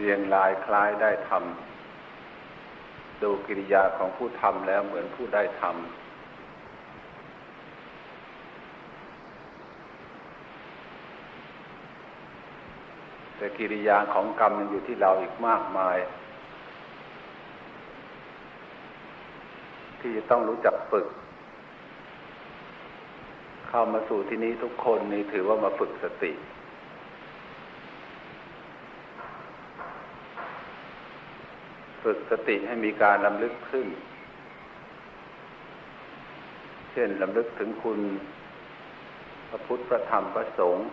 เรียงรายคล้ายได้ทำดูกิริยาของผู้ทำแล้วเหมือนผู้ได้ทำแต่กิริยาของกรรมมันอยู่ที่เราอีกมากมาย ที่จะต้องรู้จักฝึก เข้ามาสู่ที่นี้ทุกคนนี่ถือว่ามาฝึกสติ ฝึกสติให้มีการลำลึกขึ้น เช่นลำลึกถึงคุณพระพุทธพระธรรมพระสงฆ์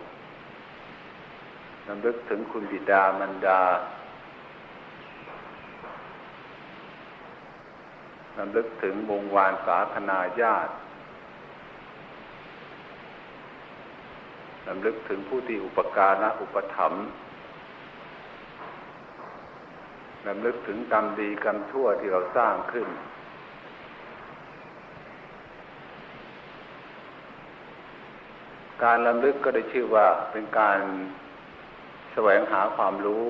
ลำลึกถึงคุณบิดามารดาลำลึกถึงวงวานสาธนาญาติลำลึกถึงผู้ที่อุปการะอุปถัมภ์ ลำลึกถึงกรรมดีกรรมชั่วที่เราสร้างขึ้น การลำลึกก็ได้ชื่อว่าเป็นการแสวงหาความรู้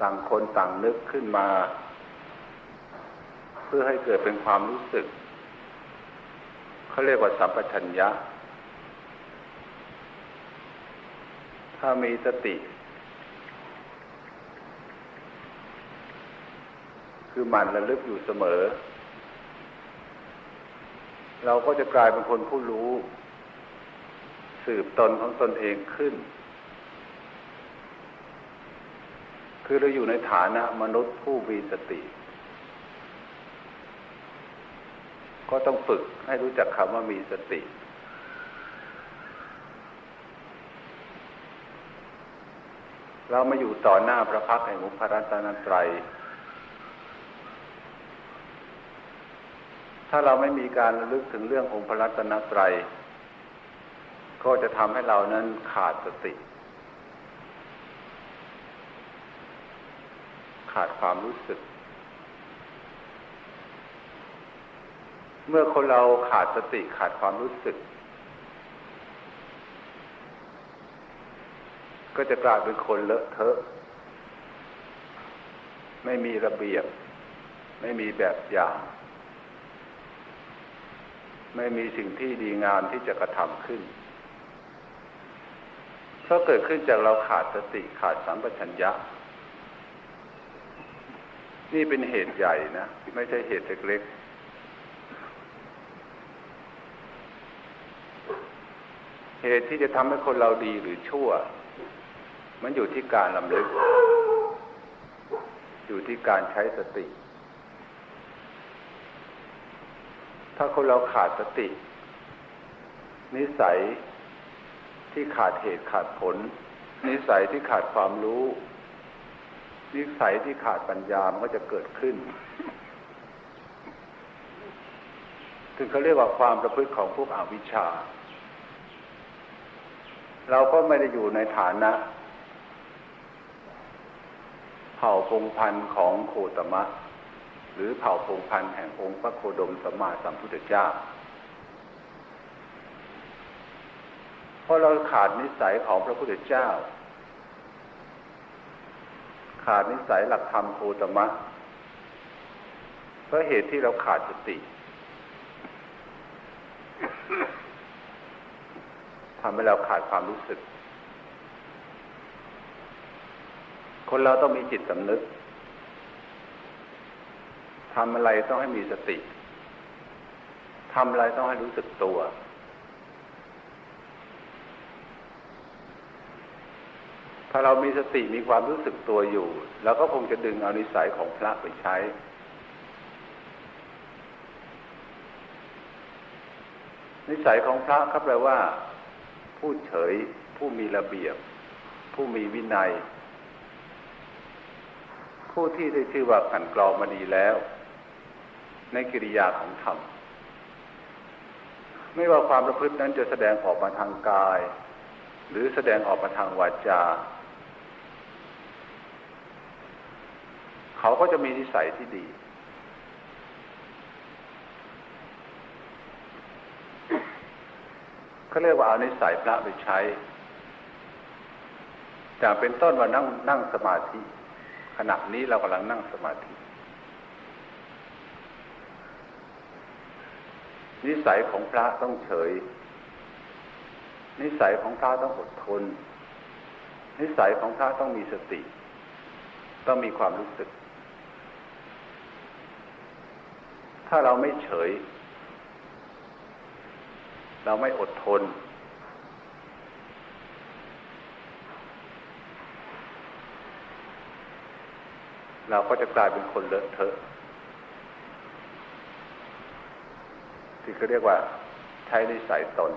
ต่างคนต่างนึกขึ้นมา เพื่อให้เกิดเป็นความรู้สึก เขาเรียกว่าสัมปชัญญะ ถ้ามีสติ คือมันระลึกอยู่เสมอ เราก็จะกลายเป็นคนผู้รู้ สืบตนของตนเองขึ้น คือเราอยู่ในฐานะมนุษย์ผู้มีสติ ก็ต้องฝึกให้รู้จักคำว่ามีสติเรามาอยู่ต่อหน้าพระพักแห่งมุพระรัตนตรัย ถ้าเราไม่มีการระลึกถึงเรื่ององค์พระรัตนตรัย ก็จะทำให้เรานั้นขาดสติ ขาดความรู้สึก เมื่อคนเราขาดสติขาดความรู้สึก ก็จะกลายเป็นคนเลอะเทอะ ไม่มีระเบียบ ไม่มีแบบอย่าง ไม่มีสิ่งที่ดีงามที่จะกระทำขึ้นก็เกิดขึ้นจากเราขาดสติขาดสัมปชัญญะ นี่เป็นเหตุใหญ่นะ ไม่ใช่เหตุเล็กๆ เหตุที่จะทำให้คนเราดีหรือชั่ว มันอยู่ที่การลำลึก อยู่ที่การใช้สติ ถ้าคนเราขาดสติ นิสัยที่ขาดเหตุขาดผล นิสัยที่ขาดความรู้ นิสัยที่ขาดปัญญามันก็จะเกิดขึ้นถึงเขาเรียกว่าความประพฤติของพวกอวิชชา เราก็ไม่ได้อยู่ในฐานะ เผ่าพงพันธ์ของโคตมะ หรือเผ่าพงพันธ์แห่งองค์พระโคดมสมมาสัมพุทธเจ้าเพราะเราขาดนิสัยของพระพุทธเจ้า ขาดนิสัยหลักธรรมโคตมะเพราะเหตุที่เราขาดสติทำให้เราขาดความรู้สึก คนเราต้องมีจิตสำนึก ทำอะไรต้องให้มีสติทำอะไรต้องให้รู้สึกตัว ถ้าเรามีสติมีความรู้สึกตัวอยู่เราก็คงจะดึงเอานิสัยของพระไปใช้ นิสัยของพระก็แปลว่า ผู้เฉย ผู้มีระเบียบ ผู้มีวินัย ผู้ที่ได้ชื่อว่าขันกรองมาดีแล้ว ในกิริยาของธรรม ไม่ว่าความประพฤตินั้นจะแสดงออกมาทางกาย หรือแสดงออกมาทางวาจา เขาก็จะมีนิสัยที่ดี เขาเรียกว่าเอานิสัยพระไปใช้พอยางเป็นต้นว่านั่งนั่งสมาธิ ขณะนี้เรากำลังนั่งสมาธิ นิสัยของพระต้องเฉย นิสัยของพระต้องอดทน นิสัยของพระต้องมีสติ ต้องมีความรู้สึก ถ้าเราไม่เฉย เราไม่อดทน เราก็จะกลายเป็นคนเลอะเทอะ ที่เขาเรียกว่าใช้นิสัยตน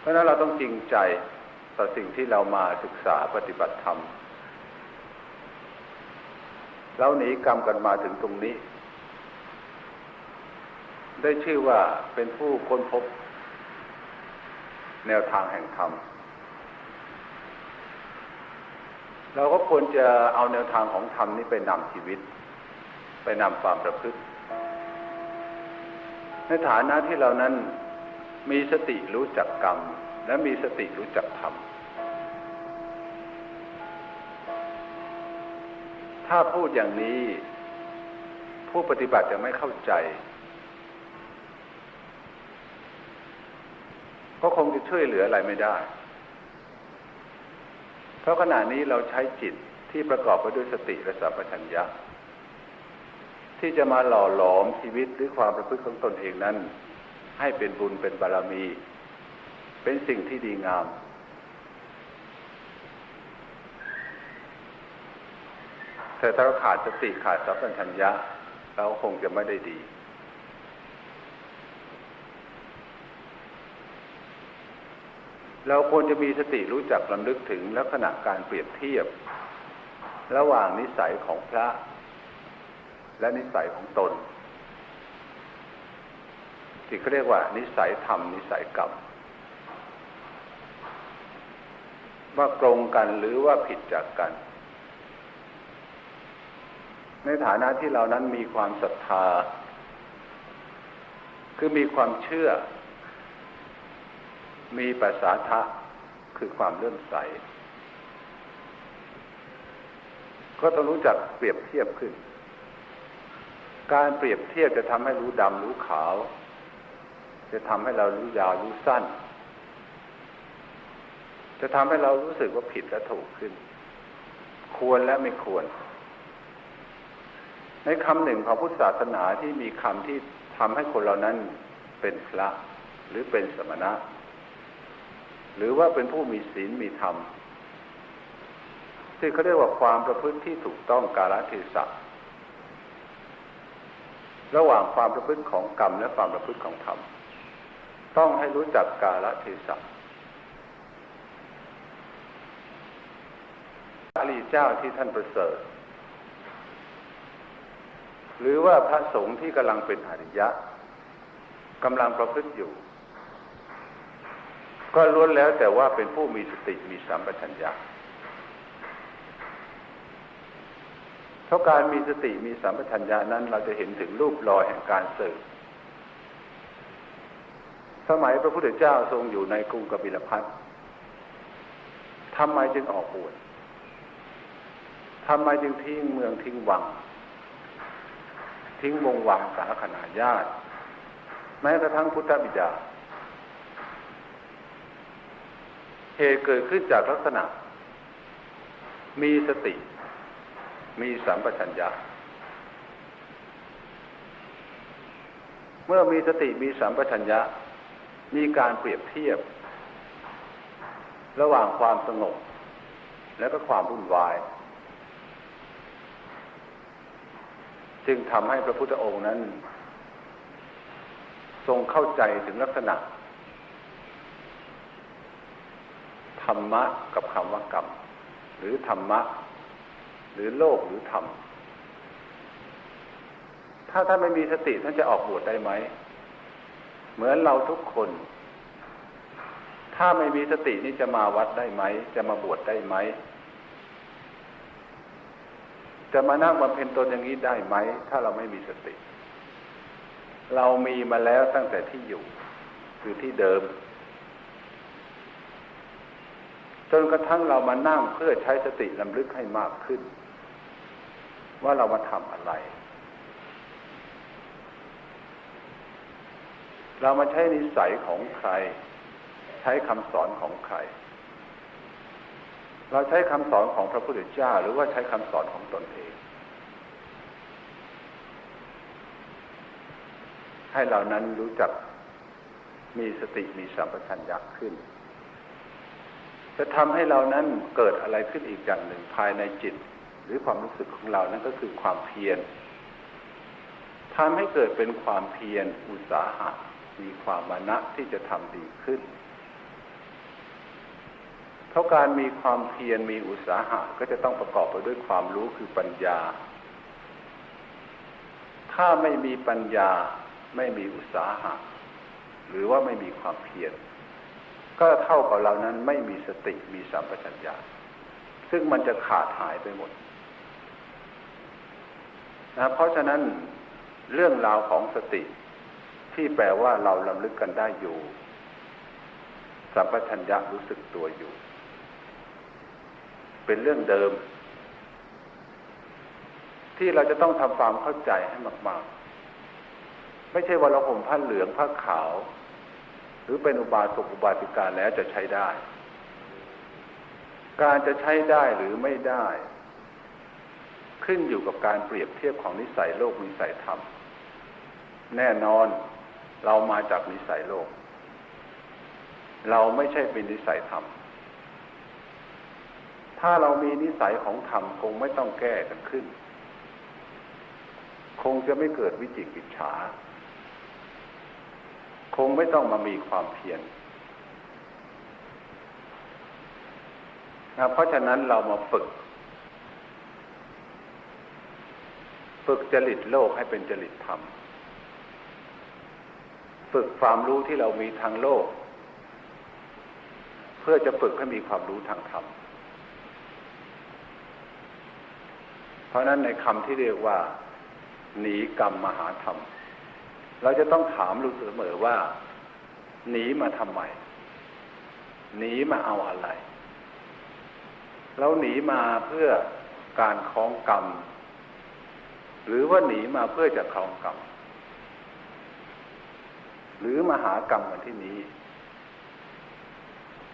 เพราะนั้นเราต้องจริงใจต่อสิ่งที่เรามาศึกษาปฏิบัติธรรมเราหนีกรรมกันมาถึงตรงนี้ ได้ชื่อว่าเป็นผู้ค้นพบ แนวทางแห่งธรรม เราก็ควรจะเอาแนวทางของธรรมนี้ไปนำชีวิต ไปนำความประพฤติ ในฐานะที่เรานั้นมีสติรู้จักกรรม และมีสติรู้จักธรรม ถ้าพูดอย่างนี้ ผู้ปฏิบัติจะไม่เข้าใจ ก็คงจะช่วยเหลืออะไรไม่ได้ เพราะขณะนี้เราใช้จิตที่ประกอบไปด้วยสติและสัมปชัญญะ ที่จะมาหล่อหลอมชีวิตหรือความประพฤติของตนเองนั้น ให้เป็นบุญเป็นบารมี เป็นสิ่งที่ดีงาม แต่ถ้าเราขาดสติขาดสัมปชัญญะเราคงจะไม่ได้ดี เราควรจะมีสติรู้จักลำลึกถึงลักษณะการเปรียบเทียบ ระหว่างนิสัยของพระ และนิสัยของตนที่เขาเรียกว่า นิสัยธรรม นิสัยกรรมว่าตรงกันหรือว่าผิดจากกัน ในฐานะที่เรานั้นมีความศรัทธา คือมีความเชื่อ มีปัสสาทะคือความเลื่อมใส ก็ต้องรู้จักเปรียบเทียบขึ้น การเปรียบเทียบจะทำให้รู้ดำรู้ขาว จะทำให้เรารู้ยาวรู้สั้น จะทำให้เรารู้สึกว่าผิดและถูกขึ้น ควรและไม่ควร ในคำหนึ่งของพุทธศาสนาที่มีคำที่ทำให้คนเรานั้นเป็นพระหรือเป็นสมณะ หรือว่าเป็นผู้มีศีลมีธรรมที่เขาเรียกว่าความประพฤติที่ถูกต้องกาลเทศะ ระหว่างความประพฤติของกรรมและความประพฤติของธรรม ต้องให้รู้จักกาลเทศะอริยเจ้าที่ท่านประเสริฐ หรือว่าพระสงฆ์ที่กำลังเป็นอริยะกำลังประพฤติอยู่ ก็ล้วนแล้วแต่ว่าเป็นผู้มีสติมีสัมปชัญญะ เพราะการมีสติมีสัมปชัญญะนั้น เราจะเห็นถึงรูปรอยแห่งการสืบสมัยพระพุทธเจ้าทรงอยู่ในกรุงกบิลพัททำไมจึงออกบวชทำไมจึงทิ้งเมืองทิ้งวัง ทิ้งวงวังสาขนาญาติ แม้กระทั่งพุทธบิดา เหตุเกิดขึ้นจากลักษณะ มีสติ มีสัมปชัญญะ เมื่อมีสติมีสัมปชัญญะ มีการเปรียบเทียบ ระหว่างความสงบและก็ความวุ่นวาย จึงทำให้พระพุทธองค์นั้น ทรงเข้าใจถึงลักษณะธรรมะกับคำว่ากรรม หรือธรรมะ หรือโลกหรือธรรมถ้าท่านไม่มีสติท่านจะออกบวชได้ไหม เหมือนเราทุกคน ถ้าไม่มีสตินี่จะมาวัดได้ไหม จะมาบวชได้ไหม จะมานั่งบำเพ็ญตนอย่างนี้ได้ไหม ถ้าเราไม่มีสติ เรามีมาแล้วตั้งแต่ที่อยู่ คือที่เดิม จนกระทั่งเรามานั่งเพื่อใช้สติลำลึกให้มากขึ้น ว่าเรามาทำอะไร เรามาใช้นิสัยของใคร ใช้คำสอนของใคร เราใช้คำสอนของพระพุทธเจ้าหรือว่าใช้คำสอนของตนเอง ให้เรานั้นรู้จักมีสติมีสัมปชัญญะขึ้น จะทำให้เรานั้นเกิดอะไรขึ้นอีกอย่างหนึ่งภายในจิต หรือความรู้สึกของเรานั่นก็คือความเพียรทำให้เกิดเป็นความเพียรอุตสาหะมีความมานะที่จะทำดีขึ้น เพราะการมีความเพียรมีอุตสาหะก็จะต้องประกอบไปด้วยความรู้คือปัญญา ถ้าไม่มีปัญญาไม่มีอุตสาหะ หรือว่าไม่มีความเพียร ก็เท่ากับเรานั้นไม่มีสติมีสัมปชัญญะซึ่งมันจะขาดหายไปหมดนะเพราะฉะนั้นเรื่องราวของสติที่แปลว่าเราลำลึกกันได้อยู่ สัมปชัญญะรู้สึกตัวอยู่ เป็นเรื่องเดิม ที่เราจะต้องทำความเข้าใจให้มาก ๆ ไม่ใช่ว่าเราห่มผ้าเหลืองผ้าขาว รือเป็นอุบาสกอุบาสิกาแล้วจะใช้ได้ การจะใช้ได้หรือไม่ได้ ขึ้นอยู่กับการเปรียบเทียบของนิสัยโลกนิสัยธรรม แน่นอนเรามาจากนิสัยโลก เราไม่ใช่เป็นนิสัยธรรม ถ้าเรามีนิสัยของธรรมคงไม่ต้องแก้กันขึ้น คงจะไม่เกิดวิจิกิจฉา คงไม่ต้องมามีความเพียรนะเพราะฉะนั้นเรามาฝึก ฝึกจริตโลกให้เป็นจริตธรรม ฝึกความรู้ที่เรามีทางโลก เพื่อจะฝึกให้มีความรู้ทางธรรม เพราะนั้นในคำที่เรียกว่า หนีกรรมมหาธรรม เราจะต้องถามรู้เสมอว่า หนีมาทำไม หนีมาเอาอะไร เราหนีมาเพื่อการคล้องกรรม หรือว่าหนีมาเพื่อจะคล้องกรรม หรือมาหากรรมกันที่นี้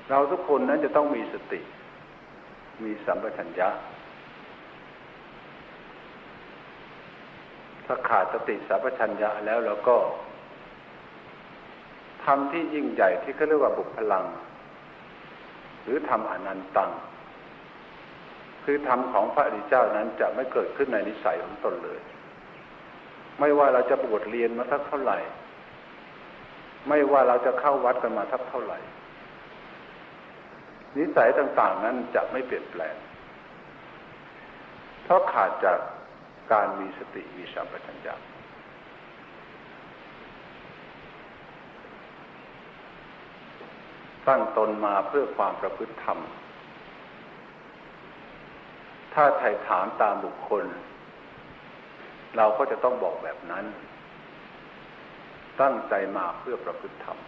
เราทุกคนนั้นจะต้องมีสติ มีสัมปชัญญะ ถ้าขาดสติสัพพัญญะแล้วเราก็ทำที่ยิ่งใหญ่ที่เขาเรียกว่าบุคพลัง หรือทำอนันตัง คือธรรมของพระอริยเจ้านั้นจะไม่เกิดขึ้นในนิสัยของตนเลย ไม่ว่าเราจะบวชเรียนมาสักเท่าไหร่ ไม่ว่าเราจะเข้าวัดกันมาสักเท่าไหร่ นิสัยต่าง ๆ นั้นจะไม่เปลี่ยนแปลงเพราะขาดจาก การมีสติมีสัมปชัญญะตั้งตนมาเพื่อความประพฤติธรรม ถ้าไถ่ถามตามบุคคล เราก็จะต้องบอกแบบนั้น ตั้งใจมาเพื่อประพฤติธรรม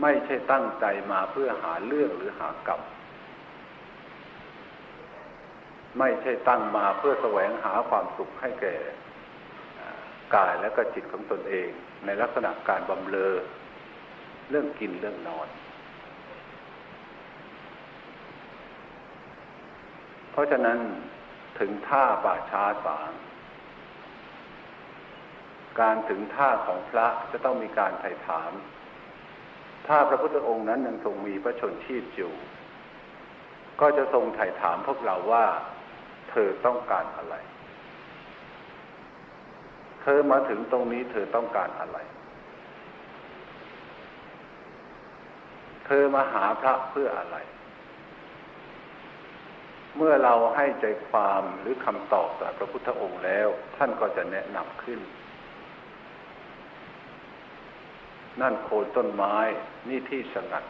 ไม่ใช่ตั้งใจมาเพื่อหาเรื่องหรือหากรรม ไม่ใช่ตั้งมาเพื่อแสวงหาความสุขให้แก่กายและก็จิตของตนเอง ในลักษณะการบำเรอเรื่องกินเรื่องนอน เพราะฉะนั้นถึงท่าป่าช้าสางการถึงท่าของพระจะต้องมีการไถ่ถาม ถ้าพระพุทธองค์นั้นยังทรงมีพระชนชีพอยู่ ก็จะทรงไถ่ถามพวกเราว่า เธอต้องการอะไร เธอมาถึงตรงนี้เธอต้องการอะไร เธอมาหาพระเพื่ออะไร เมื่อเราให้ใจความหรือคำตอบจากพระพุทธองค์แล้ว ท่านก็จะแนะนำขึ้น นั่นโคนต้นไม้นี่ที่สงัด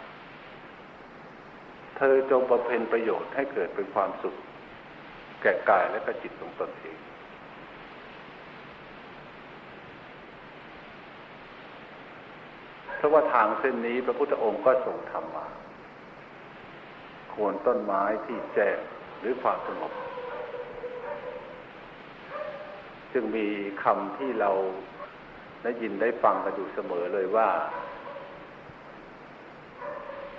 เธอจงประเพณประโยชน์ให้เกิดเป็นความสุข แก่กายและก็จิตของตนเองเพราะว่าทางเส้นนี้พระพุทธองค์ก็ทรงทำมาโคนต้นไม้ที่แจ้งหรือความสงบจึงมีคำที่เราได้ยินได้ฟังกันอยู่เสมอเลยว่า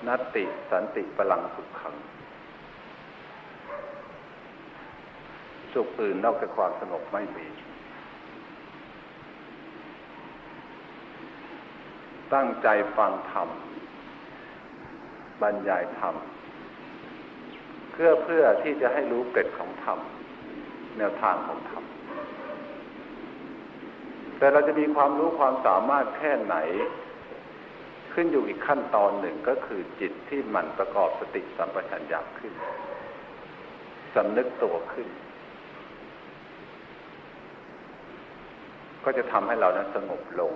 นัตติสันติพลังสุขขัง สุขอื่นนอกจากความสงบไม่มีตั้งใจฟังธรรมบรรยายธรรมเพื่อเพื่อที่จะให้รู้เกร็ดของธรรมแนวทางของธรรมแต่เราจะมีความรู้ความสามารถแค่ไหน ขึ้นอยู่อีกขั้นตอนหนึ่งก็คือจิตที่มันประกอบสติสัมปชัญญะขึ้นสำนึกตัวขึ้น ก็จะทำให้เรานั้นสงบลง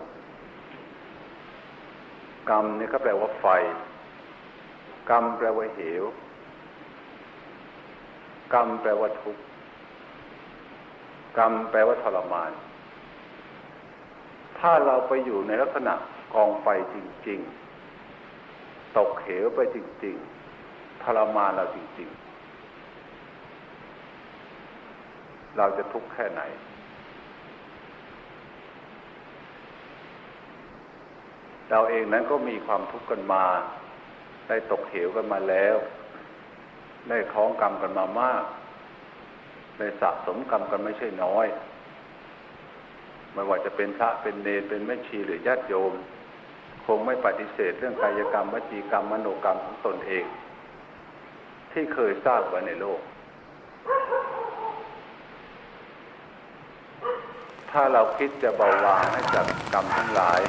กรรมนี่ก็แปลว่าไฟ กรรมแปลว่าเหว กรรมแปลว่าทุกข์ กรรมแปลว่าทรมาน ถ้าเราไปอยู่ในลักษณะกองไฟจริง ๆ ตกเหวไปจริง ๆ ทรมานเราจริง ๆ เราจะทุกข์แค่ไหน เราเองนั้นก็มีความทุกข์กันมา ได้ตกเหวกันมาแล้ว ได้คล้องกรรมกันมามาก ได้สะสมกรรมกันไม่ใช่น้อย ไม่ว่าจะเป็นพระเป็นเนรเป็นแม่ชีหรือญาติโยม คงไม่ปฏิเสธเรื่องกายกรรมวจีกรรมมโนกรรมของตนเอง ที่เคยสร้างไว้ในโลก ถ้าเราคิดจะเบาบางให้กับกรรมทั้งหลาย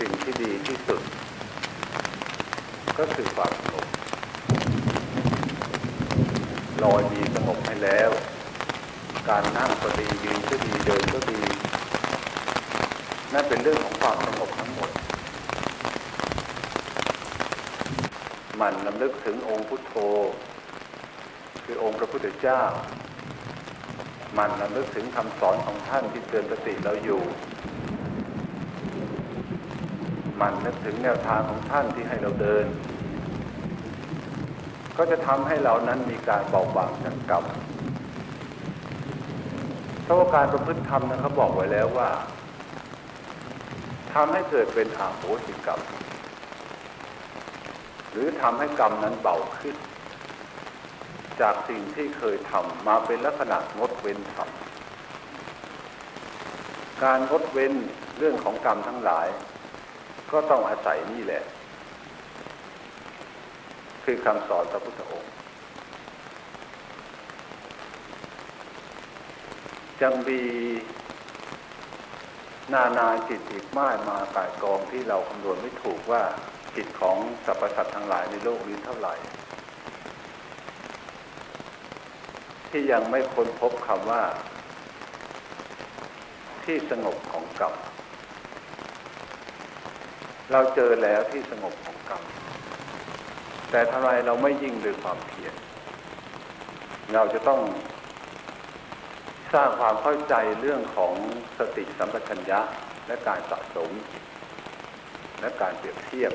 สิ่งที่ดีที่สุด ก็คือความสงบลอยมีสงบให้แล้ว การนั่งก็ดียืนก็ดีเดินก็ดีนั่นเป็นเรื่องของความสงบทั้งหมด มันลำลึกถึงองค์พุทโธ คือองค์พระพุทธเจ้า มันลำลึกถึงคำสอนของท่านที่เตือนสติเราอยู่ มันนึกถึงแนวทางของท่านที่ให้เราเดิน ก็จะทำให้เรานั้นมีการเบาบางจากกรรมเพราะว่าการประพฤติธรรมนั้นเขาบอกไว้แล้วว่าทำให้เกิดเป็นอาโหสิกรรม หรือทำให้กรรมนั้นเบาขึ้น จากสิ่งที่เคยทำมาเป็นลักษณะงดเว้นทำการงดเว้นเรื่องของกรรมทั้งหลาย ก็ต้องอาศัยนี่แหละ คือคำสอนพระพุทธองค์ยังมีนานาจิตอีกมากมากายกองที่เราคำนวณไม่ถูกว่าจิตของสรรพสัตว์ทั้งหลายในโลกนี้เท่าไหร่ ที่ยังไม่ค้นพบคำว่า ที่สงบของกรรม เราเจอแล้วที่สงบของกรรม แต่ทำไมเราไม่ยิ่งด้วยความเพียรเราจะต้องสร้างความเข้าใจเรื่องของสติสัมปชัญญะและการสะสม และการเปรียบเทียบ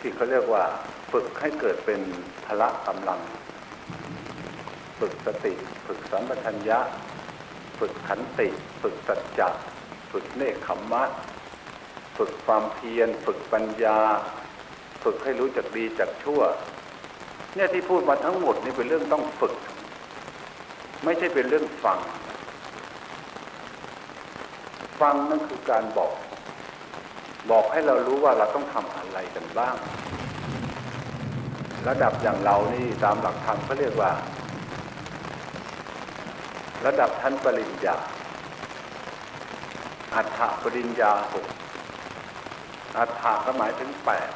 ที่เขาเรียกว่าฝึกให้เกิดเป็นพละกำลัง ฝึกสติ ฝึกสัมปชัญญะ ฝึกขันติ ฝึกสัจจะ ฝึกเนคขมมะ ฝึกความเพียร ฝึกปัญญา ฝึกให้รู้จักดีจักชั่ว เนี่ยที่พูดมาทั้งหมดนี่เป็นเรื่องต้องฝึก ไม่ใช่เป็นเรื่องฟัง ฟังนั่นคือการบอก บอกให้เรารู้ว่าเราต้องทำอะไรกันบ้าง ระดับอย่างเรานี่ตามหลักธรรมเขาเรียกว่า ระดับชั้นปริญญาอัฏฐปริญญาหก อัฏฐาก็หมายถึงแปด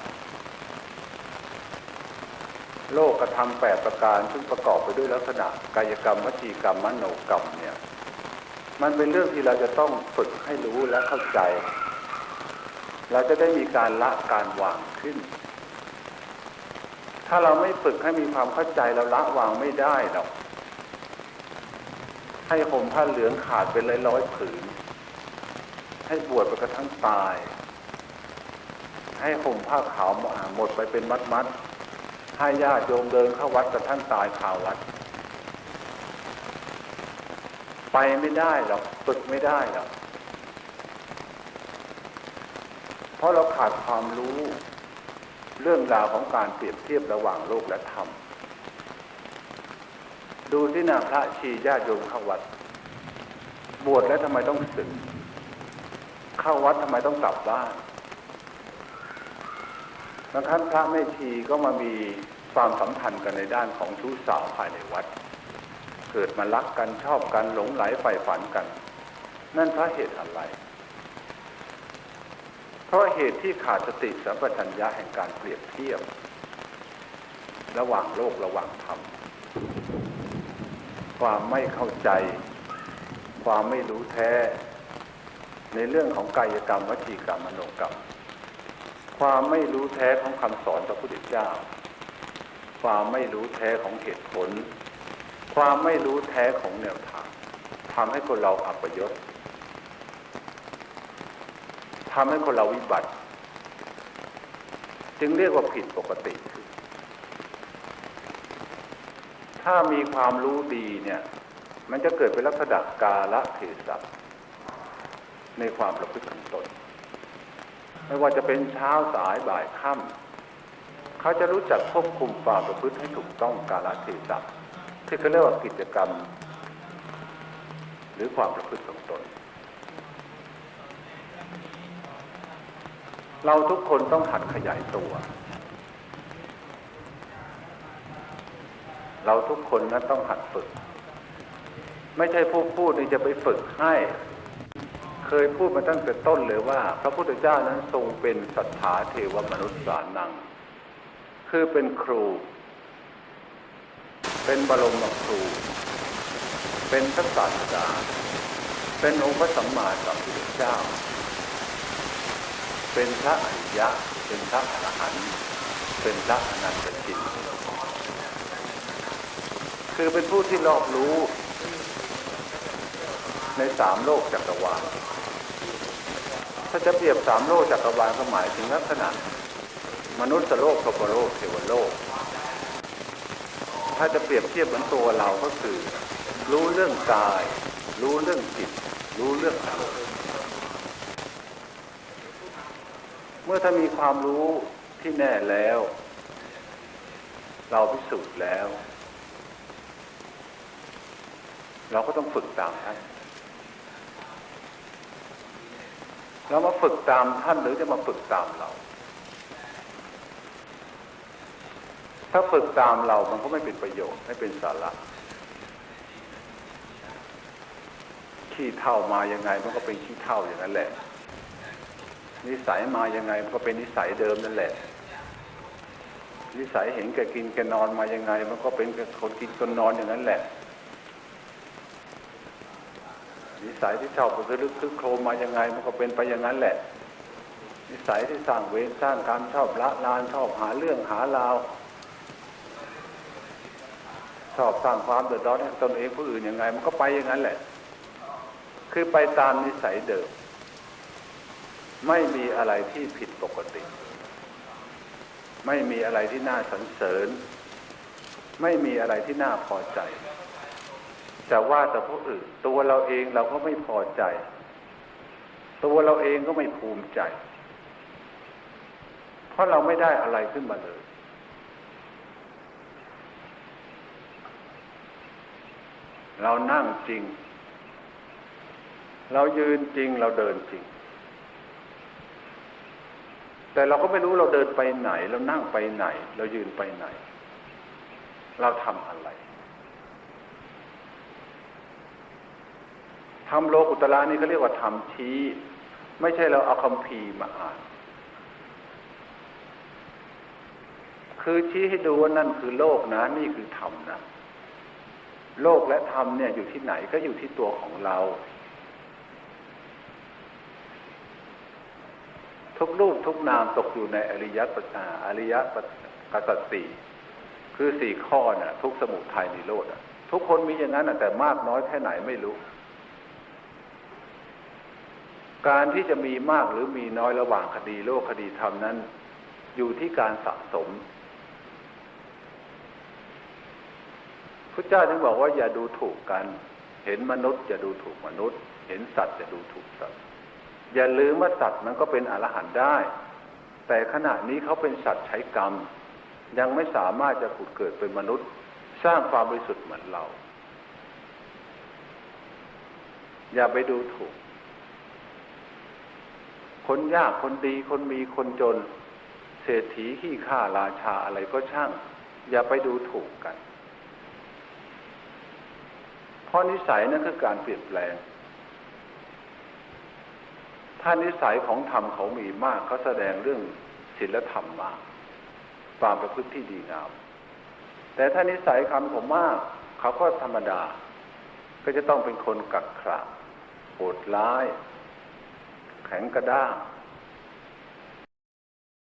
โลกกระทำแปดประการซึ่งประกอบไปด้วยลักษณะกายกรรมวจีกรรมมโนกรรมเนี่ย มันเป็นเรื่องที่เราจะต้องฝึกให้รู้และเข้าใจ เราจะได้มีการละการวางขึ้น ถ้าเราไม่ฝึกให้มีความเข้าใจเราละวางไม่ได้หรอกให้ห่มผ้าเหลืองขาดเป็นร้อยร้อยๆผืน ให้บวชไปกระทั่งตาย ให้ห่มผ้าขาวหมดไปเป็นมัดมัดๆให้ญาติโยมเดินเข้าวัดกระทั่งตายข่าววัด ไปไม่ได้หรอกฝึกไม่ได้หรอกเพราะเราขาดความรู้เรื่องราวของการเปรียบเทียบระหว่างโลกและธรรม ดูที่นาพระชีญาติโยมเข้าวัด บวชแล้วทำไมต้องสึก เข้าวัดทำไมต้องกลับบ้าน บางครั้งพระแม่ชีก็มามีความสัมพันธ์กันในด้านของชู้สาวภายในวัด เกิดมารักกันชอบกันหลงไหลใฝ่ฝันกัน นั่นเพราะเหตุอะไร เพราะเหตุที่ขาดสติสัมปชัญญะแห่งการเปรียบเทียบ ระหว่างโลกระหว่างธรรมความไม่เข้าใจ ความไม่รู้แท้ ในเรื่องของกายกรรมวจีกรรมมโนกรรม ความไม่รู้แท้ของคำสอนพระพุทธเจ้า ความไม่รู้แท้ของเหตุผล ความไม่รู้แท้ของแนวทางทำให้คนเราอัปยศทำให้คนเราวิบัติ จึงเรียกว่าผิดปกติ ถ้ามีความรู้ดีเนี่ย มันจะเกิดเป็นลักษณะกาละเทศะในความประพฤติของตน ไม่ว่าจะเป็นเช้าสายบ่ายค่ำเขาจะรู้จักควบคุมความประพฤติให้ถูกต้องกาลเทศะที่เขาเรียกว่ากิจกรรม หรือความประพฤติของตน เราทุกคนต้องหัดขยายตัว เราทุกคนนั้นต้องหัดฝึก ไม่ใช่ผู้พูดนี่จะไปฝึกให้ เคยพูดมาตั้งแต่ต้นเลยว่า พระพุทธเจ้านั้นทรงเป็นสัทธาเทวมนุษย์สานัง คือเป็นครู เป็นบรมครู เป็นพระศาสดาเป็นองค์พระสัมมาสัมพุทธเจ้า เป็นพระอริยะ เป็นพระอรหันต์เป็นพระอนันตจิตคือเป็นผู้ที่รอบรู้ในสามโลกจักรวาล ถ้าจะเปรียบสามโลกจักรวาลก็หมายถึงลักษณะ มนุษย์โลกพรหมโลกเทวโลก ถ้าจะเปรียบเทียบเหมือนตัวเราก็คือ รู้เรื่องกาย รู้เรื่องจิต รู้เรื่องอารมณ์เมื่อถ้ามีความรู้ที่แน่แล้ว เราพิสูจน์แล้ว เราก็ต้องฝึกตามท่าน เรามาฝึกตามท่านหรือจะมาฝึกตามเรา ถ้าฝึกตามเรามันก็ไม่เป็นประโยชน์ไม่เป็นสาระขี้เท่ามายังไงมันก็เป็นขี้เท่าอย่างนั้นแหละ นิสัยมายังไงมันก็เป็นนิสัยเดิมนั่นแหละ นิสัยเห็นแกกินแกนอนมายังไง มันก็เป็นคนกินคนนอนอย่างนั้นแหละ นิสัยที่ชอบไปลึกคึกโครมมายังไง มันก็เป็นไปอย่างนั้นแหละ นิสัยที่สร้างเวรสร้างกรรมชอบละลานชอบหาเรื่องหาราวชอบสร้างความเดือดร้อนให้ตนเองผู้อื่นยังไง มันก็ไปอย่างนั้นแหละ คือไปตามนิสัยเดิม ไม่มีอะไรที่ผิดปกติ ไม่มีอะไรที่น่าสรรเสริญ ไม่มีอะไรที่น่าพอใจ แต่ว่าแต่ผู้อื่น ตัวเราเองเราก็ไม่พอใจ ตัวเราเองก็ไม่ภูมิใจ เพราะเราไม่ได้อะไรขึ้นมาเลยเรานั่งจริง เรายืนจริง เราเดินจริง แต่เราก็ไม่รู้เราเดินไปไหน เรานั่งไปไหน เรายืนไปไหน เราทำอะไร ทำโลกุตระนี่เขาเรียกว่าทำชี้ ไม่ใช่เราเอาคำพีมาอ่าน คือชี้ให้ดูว่านั่นคือโลกนะ นี่คือธรรมนะ โลกและธรรมเนี่ยอยู่ที่ไหนก็อยู่ที่ตัวของเรา ทุกรูปทุกนามตกอยู่ในอริยปัญอริยปัสสติคือสี่ข้อน่ะ ทุกสมุทัยนิโรธอะ ทุกคนมีอย่างนั้นแต่มากน้อยแค่ไหนไม่รู้ การที่จะมีมากหรือมีน้อยระหว่างคดีโลกคดีธรรมนั้น อยู่ที่การสะสมพระเจ้าจึงบอกว่าอย่าดูถูกกัน เห็นมนุษย์อย่าดูถูกมนุษย์ เห็นสัตว์อย่าดูถูกสัตว์ อย่าลืมว่าสัตว์มันก็เป็นอรหันต์ได้ แต่ขณะนี้เขาเป็นสัตว์ใช้กรรม ยังไม่สามารถจะผุดเกิดเป็นมนุษย์ สร้างความบริสุทธิ์เหมือนเรา อย่าไปดูถูก คนยากคนดีคนมีคนจน เศรษฐีขี้ข้าราชาอะไรก็ช่าง อย่าไปดูถูกกัน เพราะนิสัยนั่นคือการเปลี่ยนแปลง ถ้านิสัยของธรรมเขามีมากเขาแสดงเรื่องศีลธรรมมาความประพฤติที่ดีงาม แต่ถ้านิสัยคำผมมาก เขาก็ธรรมดา ก็จะต้องเป็นคนกักขระโหดร้าย ข็งกระด้าง